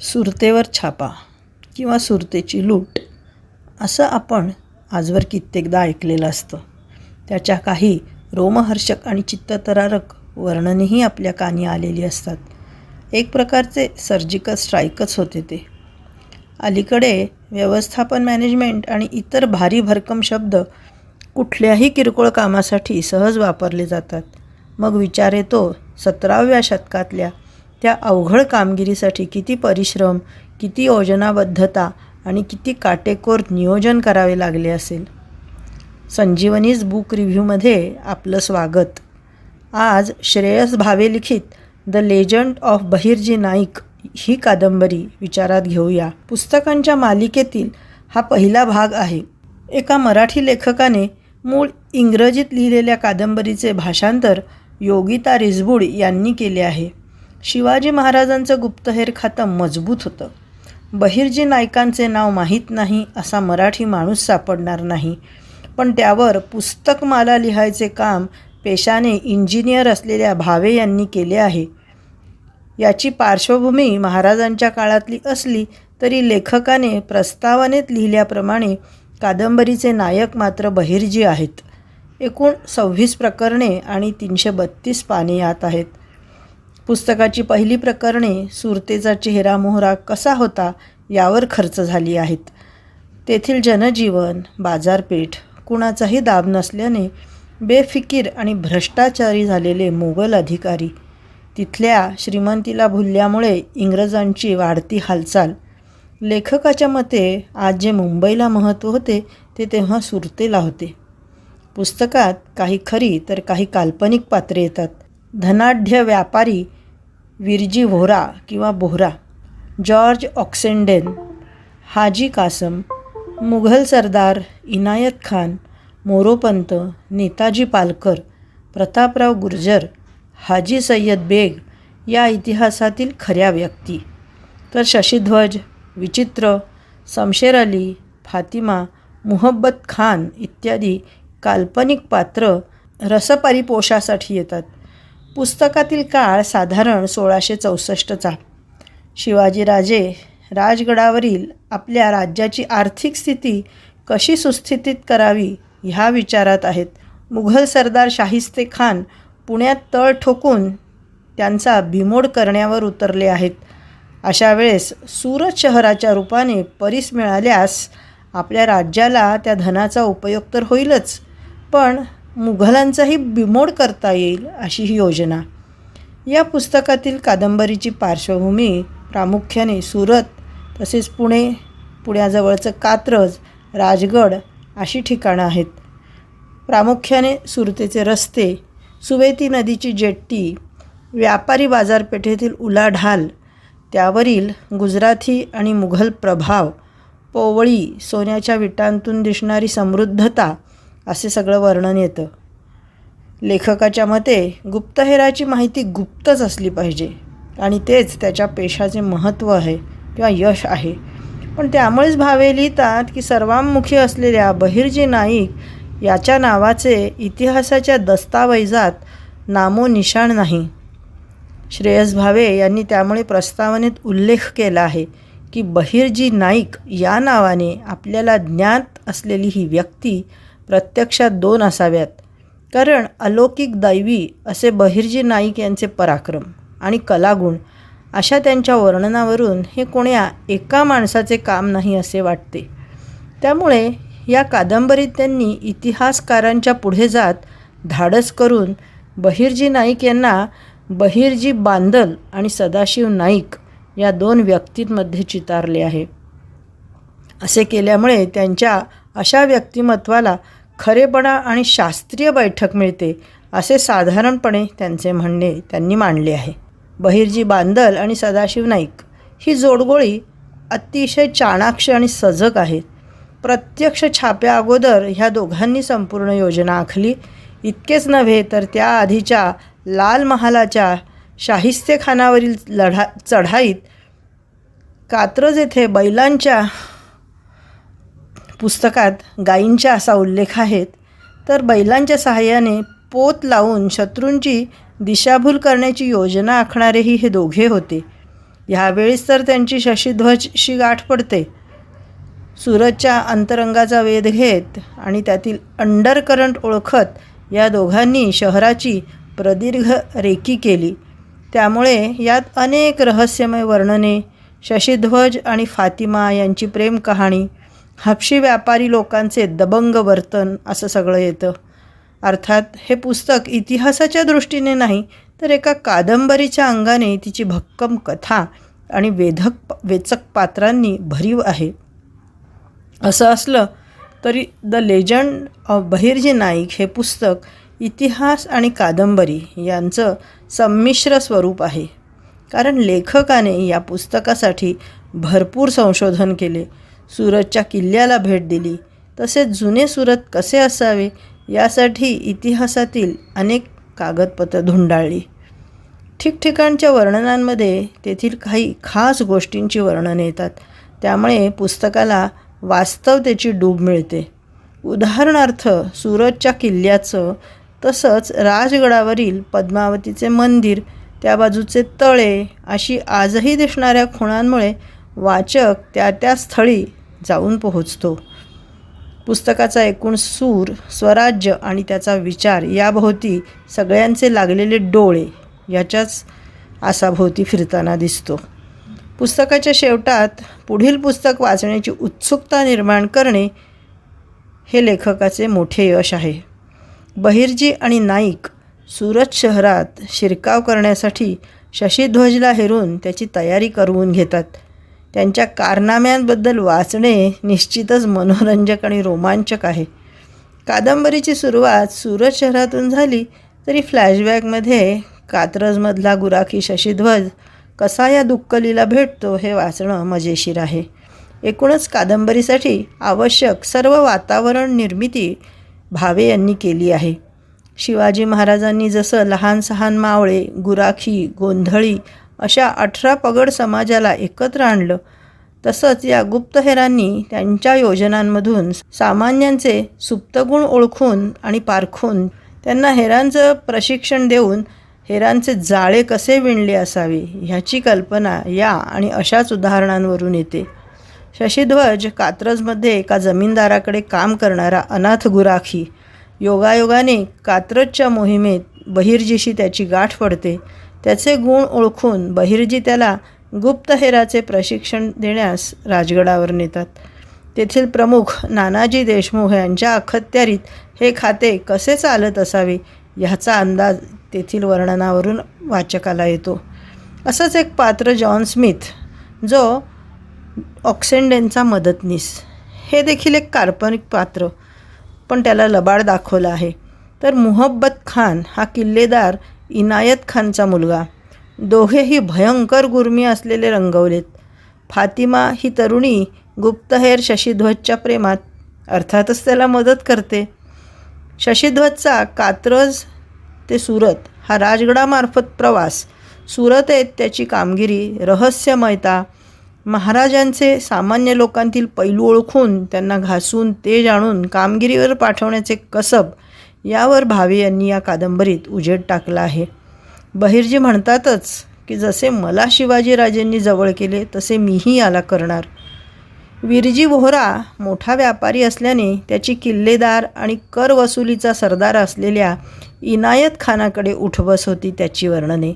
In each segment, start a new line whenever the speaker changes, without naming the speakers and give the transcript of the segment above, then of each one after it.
सुरतेवर छापा किंवा सुरतेची लूट असं आपण आजवर कित्येकदा ऐकलेलं असतं. त्याच्या काही रोमहर्षक आणि चित्ततरारक वर्णनही आपल्या कानी आलेली असतात. एक प्रकारचे सर्जिकल स्ट्राईकच होते ते. अलीकडे व्यवस्थापन मॅनेजमेंट आणि इतर भारी भरकम शब्द कुठल्याही किरकोळ कामासाठी सहज वापरले जातात. मग विचार येतो सतराव्या शतकातल्या त्या अवघड कामगिरीसाठी किती परिश्रम किती योजनाबद्धता आणि किती काटेकोर नियोजन करावे लागले असेल? संजीवनीज बुक रिव्ह्यूमध्ये आपलं स्वागत. आज श्रेयस भावे लिखित the legend of Bahirji Naik ही कादंबरी विचारात घेऊया. पुस्तकांच्या मालिकेतील हा पहिला भाग आहे. एका मराठी लेखकाने मूळ इंग्रजीत लिहिलेल्या कादंबरीचे भाषांतर योगिता रिसबूड यांनी केले आहे. शिवाजी महाराजांचं गुप्तहेर खातं मजबूत होतं. बहिर्जी नायकांचे नाव माहीत नाही असा मराठी माणूस सापडणार नाही. पण त्यावर पुस्तकमाला लिहायचे काम पेशाने इंजिनियर असलेल्या भावे यांनी केले आहे. याची पार्श्वभूमी महाराजांच्या काळातली असली तरी लेखकाने प्रस्तावनेत लिहिल्याप्रमाणे कादंबरीचे नायक मात्र बहिर्जी आहेत. एकूण सव्वीस प्रकरणे आणि तीनशे बत्तीस पाने यात आहेत. पुस्तकाची पहिली प्रकरणे सुरतेचा चेहरा मोहरा कसा होता यावर खर्च झाली आहेत. तेथील जनजीवन बाजारपेठ कुणाचाही दाब नसल्याने बेफिकीर आणि भ्रष्टाचारी झालेले मोगल अधिकारी तिथल्या श्रीमंतीला भुलल्यामुळे इंग्रजांची वाढती हालचाल. लेखकाच्या मते आज जे मुंबईला महत्त्व होते ते तेव्हा सुरतेला होते. पुस्तकात काही खरी तर काही काल्पनिक पात्रे येतात. धनाढ्य व्यापारी विरजी व्होरा किंवा बोहरा जॉर्ज ऑक्सेंडेन हाजी कासम मुघल सरदार इनायत खान मोरोपंत नेताजी पालकर प्रतापराव गुर्जर हाजी सय्यद बेग या इतिहासातील खऱ्या व्यक्ती. तर शशीध्वज विचित्र शमशेर अली फातिमा मुहब्बत खान इत्यादी काल्पनिक पात्र रसपरिपोषासाठी येतात. पुस्तकातील काळ साधारण सोळाशे चौसष्टचा. शिवाजीराजे राजगडावरील आपल्या राज्याची आर्थिक स्थिती कशी सुस्थितीत करावी ह्या विचारात आहेत. मुघल सरदार शाहिस्ते खान पुण्यात तळ ठोकून त्यांचा बिमोड करण्यावर उतरले आहेत. अशा वेळेस सुरत शहराच्या रूपाने परीस मिळाल्यास आपल्या राज्याला त्या धनाचा उपयोग तर होईलच पण मुघलांचाही बिमोड करता येईल अशी ही योजना. या पुस्तकातील कादंबरीची पार्श्वभूमी प्रामुख्याने सुरत तसेच पुणे पुण्याजवळचं कात्रज राजगड अशी ठिकाणं आहेत. प्रामुख्याने सुरतेचे रस्ते सुवेती नदीची जेट्टी व्यापारी बाजारपेठेतील उलाढाल त्यावरील गुजराती आणि मुघल प्रभाव पोवळी सोन्याच्या विटांतून दिसणारी समृद्धता असे सगळं वर्णन येतं. लेखकाच्या मते गुप्तहेराची माहिती गुप्तच असली पाहिजे आणि तेच त्याच्या पेशाचे महत्त्व आहे किंवा यश आहे. पण त्यामुळेच भावे लिहितात की सर्वांमुखी असलेल्या बहिर्जी नाईक याच्या नावाचे इतिहासाच्या दस्तावेजात नामोनिशाण नाही. श्रेयस भावे यांनी त्यामुळे प्रस्तावनेत उल्लेख केला आहे की बहिर्जी नाईक या नावाने आपल्याला ज्ञात असलेली ही व्यक्ती प्रत्यक्षात दोन असाव्यात. कारण अलौकिक दैवी असे बहिर्जी नाईक यांचे पराक्रम आणि कलागुण अशा त्यांच्या वर्णनावरून हे कोण्या एका माणसाचे काम नाही असे वाटते. त्यामुळे या कादंबरीत त्यांनी इतिहासकारांच्या पुढे जात धाडस करून बहिर्जी नाईक यांना बहिर्जी बांदल आणि सदाशिव नाईक या दोन व्यक्तींमध्ये चितारले आहे. असे केल्यामुळे त्यांच्या अशा व्यक्तिमत्वाला खरेपणा आणि शास्त्रीय बैठक मिळते असे साधारणपणे त्यांचे म्हणणे त्यांनी मांडले आहे. बहिर्जी बांदल आणि सदाशिव नाईक ही जोडगोळी अतिशय चाणाक्ष आणि सजग आहेत. प्रत्यक्ष छाप्या अगोदर ह्या दोघांनी संपूर्ण योजना आखली. इतकेच नव्हे तर त्याआधीच्या लाल महालाच्या शाहिस्तेखानावरील लढा चढाईत कात्रज येथे बैलांच्या पुस्तकात गायींच्या असा उल्लेख आहेत तर बैलांच्या सहाय्याने पोत लावून शत्रूंची दिशाभूल करण्याची योजना आखणारेही हे दोघे होते. ह्यावेळेस तर त्यांची शशीध्वजशी गाठ पडते. सूरजच्या अंतरंगाचा वेध घेत आणि त्यातील अंडर करंट ओळखत या दोघांनी शहराची प्रदीर्घ रेकी केली. त्यामुळे यात अनेक रहस्यमय वर्णने शशीध्वज आणि फातिमा यांची प्रेम कहाणी हापशी व्यापारी लोकांचे दबंग वर्तन असं सगळं येतं. अर्थात हे पुस्तक इतिहासाच्या दृष्टीने नाही तर एका कादंबरीच्या अंगाने तिची भक्कम कथा आणि वेधक वेचक पात्रांनी भरीव आहे. असं असलं तरी the legend of Bahirji Naik हे पुस्तक इतिहास आणि कादंबरी यांचं संमिश्र स्वरूप आहे. कारण लेखकाने या पुस्तकासाठी भरपूर संशोधन केले. सुरतच्या किल्ल्याला भेट दिली. तसेच जुने सुरत कसे असावे यासाठी इतिहासातील अनेक कागदपत्रं धुंडाळली. ठिकठिकाणच्या वर्णनांमध्ये तेथील काही खास गोष्टींची वर्णने येतात. त्यामुळे पुस्तकाला वास्तवतेची डूब मिळते. उदाहरणार्थ सुरतच्या किल्ल्याचं तसंच राजगडावरील पद्मावतीचे मंदिर त्या बाजूचे तळे अशी आजही दिसणाऱ्या खुणांमुळे वाचक त्या त्या स्थळी जाऊन पोहोचतो. पुस्तकाचा एकूण सूर स्वराज्य आणि त्याचा विचार याभोवती सगळ्यांचे लागलेले डोळे याच्याच आसाभोवती फिरताना दिसतो. पुस्तकाच्या शेवटात पुढील पुस्तक वाचण्याची उत्सुकता निर्माण करणे हे लेखकाचे मोठे यश आहे. बहिर्जी आणि नाईक सुरत शहरात शिरकाव करण्यासाठी शशीध्वजला हेरून त्याची तयारी करवून घेतात. त्यांच्या कारनाम्यांबद्दल वाचणे निश्चितच मनोरंजक आणि रोमांचक आहे. कादंबरीची सुरुवात सुरत शहरातून झाली तरी फ्लॅशबॅकमध्ये कात्रजमधला गुराखी शशीध्वज कसा या दुक्कलीला भेटतो हे वाचणं मजेशीर आहे. एकूणच कादंबरीसाठी आवश्यक सर्व वातावरण निर्मिती भावे यांनी केली आहे. शिवाजी महाराजांनी जसं लहान सहान मावळे गुराखी गोंधळी अशा अठरा पगड समाजाला एकत्र आणलं. तसंच या गुप्तहेरांनी त्यांच्या योजनांमधून सामान्यांचे सुप्तगुण ओळखून आणि पारखून त्यांना हेरांचं प्रशिक्षण देऊन हेरांचे जाळे कसे विणले असावे ह्याची कल्पना या आणि अशाच उदाहरणांवरून येते. शशीध्वज कात्रजमध्ये एका जमीनदाराकडे काम करणारा अनाथ गुराखी. योगायोगाने कात्रजच्या मोहिमेत बहिर्जीशी त्याची गाठ पडते. त्याचे गुण ओळखून बहिर्जी त्याला गुप्तहेराचे प्रशिक्षण देण्यास राजगडावर नेतात. तेथील प्रमुख नानाजी देशमुख यांच्या अखत्यारीत हे खाते कसे चालत असावे ह्याचा अंदाज तेथील वर्णनावरून वाचकाला येतो. असंच एक पात्र जॉन स्मिथ जो ऑक्सेंडेनचा मदतनीस हे देखील एक काल्पनिक पात्र पण त्याला लबाड दाखवलं आहे. तर मुहब्बत खान हा किल्लेदार इनायत खानचा मुलगा. दोघेही भयंकर गुरमी असलेले रंगवलेत. फातिमा ही तरुणी गुप्तहेर शशीध्वजच्या प्रेमात अर्थातच त्याला मदत करते. शशीध्वजचा कात्रज ते सुरत हा राजगडामार्फत प्रवास. सुरत येत त्याची कामगिरी रहस्यमयता. महाराजांचे सामान्य लोकांतील पैलू ओळखून त्यांना घासून ते जाणून कामगिरीवर पाठवण्याचे कसब यावर भावे यांनी या कादंबरीत उजेड टाकला आहे. बहिर्जी म्हणतातच की जसे मला शिवाजीराजेंनी जवळ केले तसे मीही याला करणार. विरजी वोहरा मोठा व्यापारी असल्याने त्याची किल्लेदार आणि कर वसुलीचा सरदार असलेल्या इनायत खानाकडे उठबस होती त्याची वर्णने.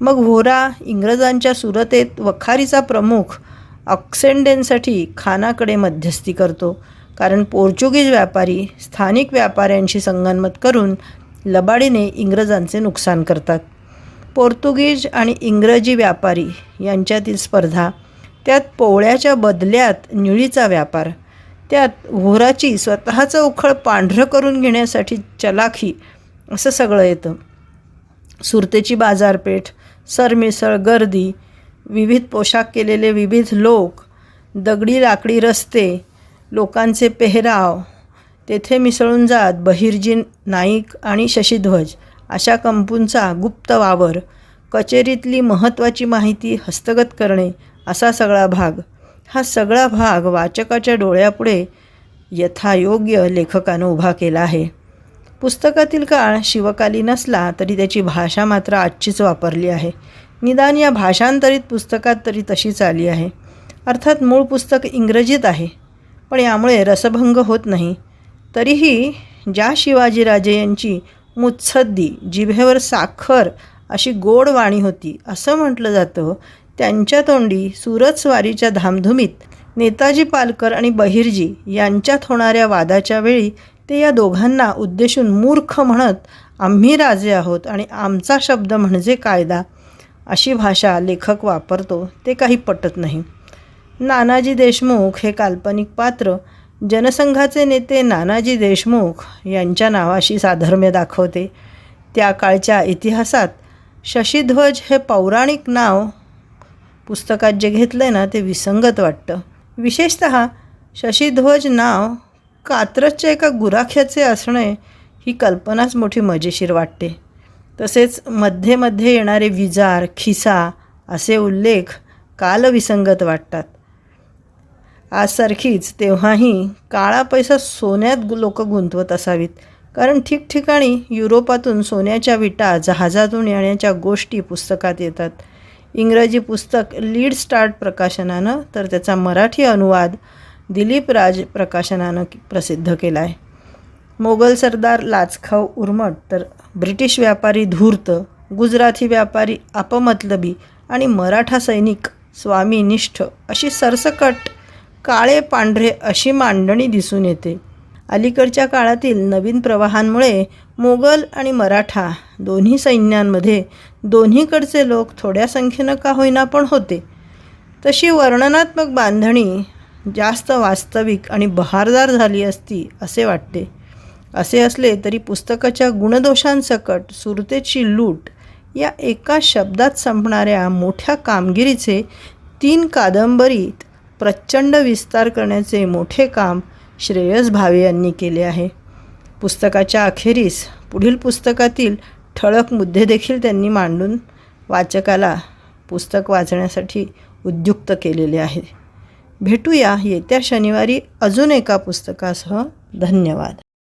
मग व्होरा इंग्रजांच्या सुरतेत वखारीचा प्रमुख ऑक्सेंडेनसाठी खानाकडे मध्यस्थी करतो. कारण पोर्चुगीज व्यापारी स्थानिक व्यापाऱ्यांशी संगनमत करून लबाडीने इंग्रजांचे नुकसान करतात. पोर्तुगीज आणि इंग्रजी व्यापारी यांच्यातील स्पर्धा त्यात पोवळ्याच्या बदल्यात निळीचा व्यापार त्यात व्होराची स्वतःचं उखळ पांढरं करून घेण्यासाठी चलाखी असं सगळं येतं. सुरतेची बाजारपेठ सरमिसळ गर्दी विविध पोशाख केलेले विविध लोक दगडी लाकडी रस्ते लोकांचे पेहराव. तेथे मिसळून जात बहिर्जी नाईक आणि शशीध्वज. अशा कंपूंचा गुप्त वावर कचेरीतली महत्त्वाची माहिती हस्तगत करणे असा सगळा भाग. हा सगळा भाग वाचकाच्या डोळ्यापुढे यथायोग्य लेखकानं उभा केला आहे. पुस्तकातील काळ शिवकालीन नसला तरी त्याची भाषा मात्र आजचीच वापरली आहे. निदान या भाषांतरित पुस्तकात तरी तशीच आली आहे. अर्थात मूळ पुस्तक इंग्रजीत आहे. पण यामुळे रसभंग होत नाही. तरीही ज्या शिवाजीराजे यांची मुत्सद्दी जिभेवर साखर अशी गोड वाणी होती असं म्हटलं जातं त्यांच्या तोंडी सुरतस्वारीच्या धामधुमीत नेताजी पालकर आणि बहिर्जी यांच्यात होणाऱ्या वादाच्या वेळी ते या दोघांना उद्देशून मूर्ख म्हणत आम्ही राजे आहोत आणि आमचा शब्द म्हणजे कायदा अशी भाषा लेखक वापरतो ते काही पटत नाही. नानाजी देशमुख हे काल्पनिक पात्र. जनसंघाचे नेते नानाजी देशमुख यांच्या नावाशी साधर्म्य दाखवते. त्या काळच्या इतिहासात शशीध्वज हे पौराणिक नाव पुस्तकात जे घेतलं आहे ना ते विसंगत वाटतं. विशेषत शशीध्वज नाव कात्रजच्या एका गुराख्याचे असणे ही कल्पनाच मोठी मजेशीर वाटते. तसेच मध्ये मध्ये येणारे विजार खिसा असे उल्लेख कालविसंगत वाटतात. आजसारखीच तेव्हाही काळा पैसा सोन्यात लोक गुंतवत असावीत. कारण ठिकठिकाणी युरोपातून सोन्याच्या विटा जहाजातून येण्याच्या गोष्टी पुस्तकात येतात. इंग्रजी पुस्तक लीड स्टार्ट प्रकाशनानं तर त्याचा मराठी अनुवाद दिलीप राज प्रकाशनानं प्रसिद्ध केला आहे मोगल सरदार लाचखाव उर्मट तर ब्रिटिश व्यापारी धूर्त गुजराती व्यापारी अपमतलबी आणि मराठा सैनिक स्वामीनिष्ठ अशी सरसकट काळे पांढरे अशी मांडणी दिसून येते. अलीकडच्या काळातील नवीन प्रवाहांमुळे मोगल आणि मराठा दोन्ही सैन्यांमध्ये दोन्हीकडचे लोक थोड्या संख्येनं का होईना पण होते. तशी वर्णनात्मक बांधणी जास्त वास्तविक आणि बहारदार झाली असती असे वाटते. असे असले तरी पुस्तकाच्या गुणदोषांसकट सुरतेची लूट या एका शब्दात संपणाऱ्या मोठ्या कामगिरीचे तीन कादंबरीत प्रचंड विस्तार करण्याचे मोठे काम श्रेयस भावे यांनी केले आहे. पुस्तकाच्या अखेरीस पुढील पुस्तकातील ठळक मुद्दे देखील त्यांनी मांडून वाचकाला पुस्तक वाचण्यासाठी उद्युक्त केलेले आहे. भेटूया येत्या शनिवारी अजून एका पुस्तकासह. धन्यवाद.